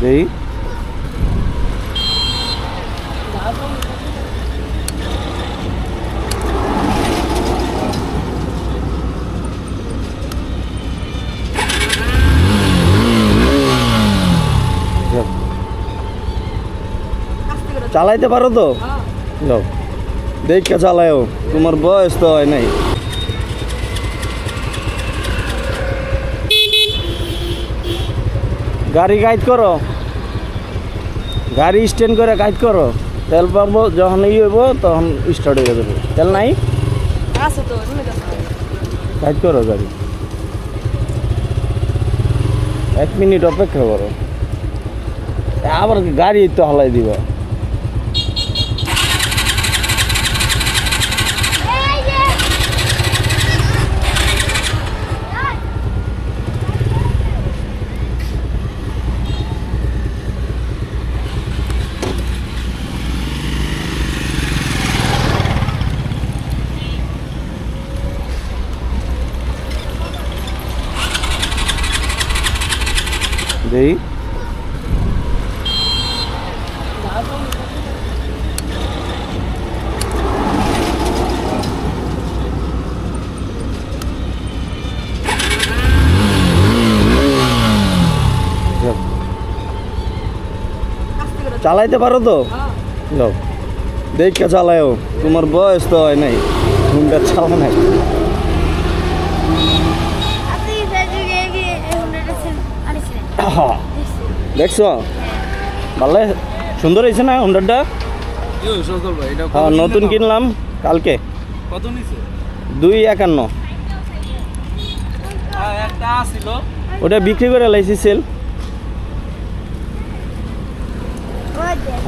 দেই। চালাইতে পারো তো? যাও। দেখে চালাও তোমার বয়স তো হয় নাই। গাড়ি গাইড করো। গাড়ি স্ট্যান্ড করে গাইড করো। তেল পাম্প যখন ই হইব তখন স্টার্ট হয়ে যাবে। তেল নাই? গাইড করো গাড়ি। এক মিনিট অপেক্ষা করো। আবার গাড়ি তো হালাই দিবা। দেই। চালাইতে পারো তো? দেখে চালাও তোমার বয়স তো হয় নাই। হুন্ডা চালা নাই। দেখছ? ভালো সুন্দর হয়েছে না হুন্ডারটা? হ্যাঁ নতুন কিনলাম কালকে। কত দুই একান্ন। ওটা বিক্রি করে লাইছি সেল।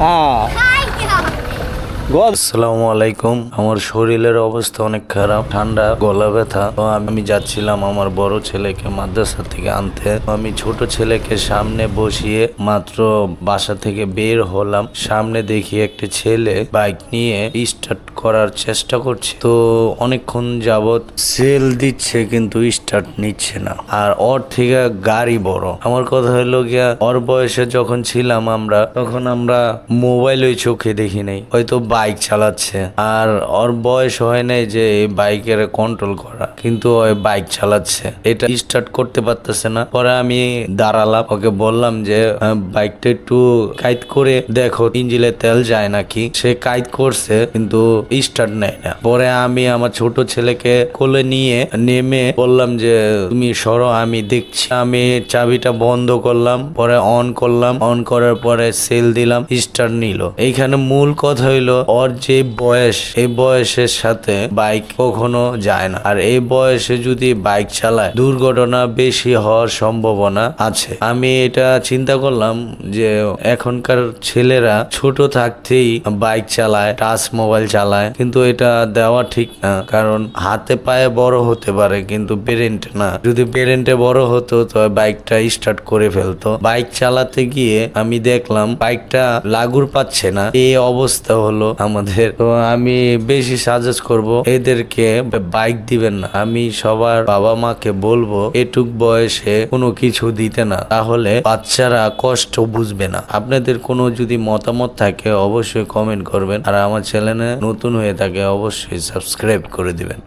হ্যাঁ। আসসালামু আলাইকুম। আমার শরীরের অবস্থা অনেক খারাপ, ঠান্ডা, গলা ব্যথা। তো আমি যাচ্ছিলাম আমার বড় ছেলেকে মাদ্রাসা থেকে আনতে। আমি ছোট ছেলেকে সামনে বসিয়ে মাত্র বাসা থেকে বের হলাম। সামনে দেখি একটা ছেলে বাইক নিয়ে স্টার্ট করার চেষ্টা করছে। তো অনেকক্ষণ যাবত সেল দিচ্ছে কিন্তু স্টার্ট নিচ্ছে না। আর ওর থেকে গাড়ি বড়। আমার কথা হলো গিয়া, ওর বয়সে যখন ছিলাম আমরা, তখন আমরা মোবাইল ওই চোখে দেখি নাই। হয়তো বাইক চালাচ্ছে। আর ওর বয়স হয় নাই যে এই বাইকের কন্ট্রোল করা। কিন্তু ওই বাইক চালাচ্ছে। এটা স্টার্ট করতে পারতেছে না। পরে আমি দাঁড়ালাম। ওকে বললাম যে বাইকটা একটু কাইট করে দেখো ইঞ্জিলে তেল যায় নাকি? সে কাইট করছে, কিন্তু স্টার্ট নেয় না। পরে আমি আমার ছোট ছেলেকে কোলে নিয়ে নেমে বললাম যে, তুমি সরো, আমি দেখছি। আমি চাবিটা বন্ধ করলাম। পরে অন করলাম। অন করার পরে সেল দিলাম। স্টার্ট নিল। এইখানে মূল কথা হইল ওর যে বয়স এই বয়সের সাথে বাইক কখনো যায় না। আর এই বয়সে যদি বাইক চালায়, দুর্ঘটনা বেশি হওয়ার সম্ভাবনা আছে। আমি এটা চিন্তা করলাম যে এখনকার ছেলেরা ছোট থাকতেই বাইক চালায়, টাচ মোবাইল চালায়, কিন্তু এটা দেওয়া ঠিক না। কারণ হাতে পায়ে বড় হতে পারে, কিন্তু পেরেন্ট না। যদি পেরেন্টে বড় হতো, তো বাইকটা স্টার্ট করে ফেলতো। বাইক চালাতে গিয়ে আমি দেখলাম, বাইকটা লাগুর পাচ্ছে না। এই অবস্থা হলো আমাদের। তো আমি বেশি সাজেস্ট করব, এদেরকে বাইক দিবেন না। আমি সবার বাবা মাকে বলব, এটুক বয়সে কোনো কিছু দিতে না। তাহলে বাচ্চারা কষ্ট বুঝবে না। আপনাদের কোনো যদি মতামত থাকে, অবশ্যই কমেন্ট করবেন। আর আমার চ্যানেলে নতুন হয়ে থাকে, অবশ্যই সাবস্ক্রাইব করে দিবেন।